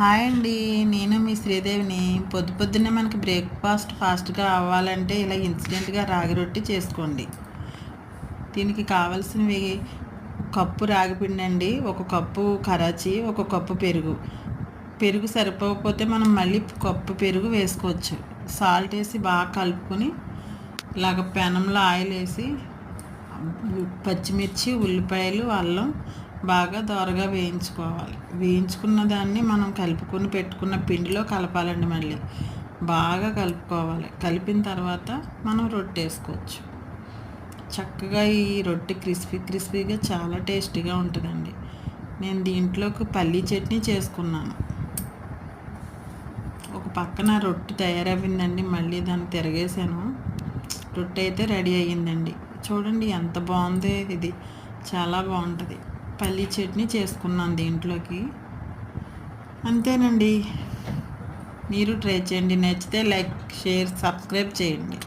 Hi అండి. నేను మీ శ్రీదేవిని. పొద్దు పొద్దున్నే మనకి బ్రేక్ఫాస్ట్ ఫాస్ట్గా అవ్వాలంటే ఇలా ఇన్సిడెంట్గా రాగి రొట్టి చేసుకోండి. దీనికి కావాల్సినవి కప్పు రాగిపిండి అండి ఒక కప్పు కరాచి ఒక కప్పు పెరుగు. పెరుగు సరిపోకపోతే మనం మళ్ళీ కప్పు పెరుగు వేసుకోవచ్చు. సాల్ట్ వేసి బాగా కలుపుకొని ఇలాగ పెనంలో ఆయిల్ వేసి పచ్చిమిర్చి ఉల్లిపాయలు అల్లం బాగా దోరగా వేయించుకోవాలి. వేయించుకున్న దాన్ని మనం కలుపుకొని పెట్టుకున్న పిండిలో కలపాలండి మళ్ళీ. బాగా కలుపుకోవాలి. కలిపిన తర్వాత మనం రొట్టె వేసుకోవచ్చు చక్కగా ఈ రొట్టె క్రిస్పీ క్రిస్పీగా చాలా టేస్టీగా ఉంటుందండి. నేను దీంట్లోకి పల్లీ చట్నీ చేసుకున్నాను. ఒక పక్కన రొట్టె తయారైందండి మళ్ళీ దాన్ని తిరగేసాను రొట్టె అయితే రెడీ అయ్యిందండి. చూడండి ఎంత బాగుంది ఇది. చాలా బాగుంటుంది. పల్లీ చట్నీ చేసుకున్నాను దీంట్లోకి. అంతేనండి. మీరు ట్రై చేయండి. నచ్చితే లైక్ షేర్ సబ్స్క్రైబ్ చేయండి.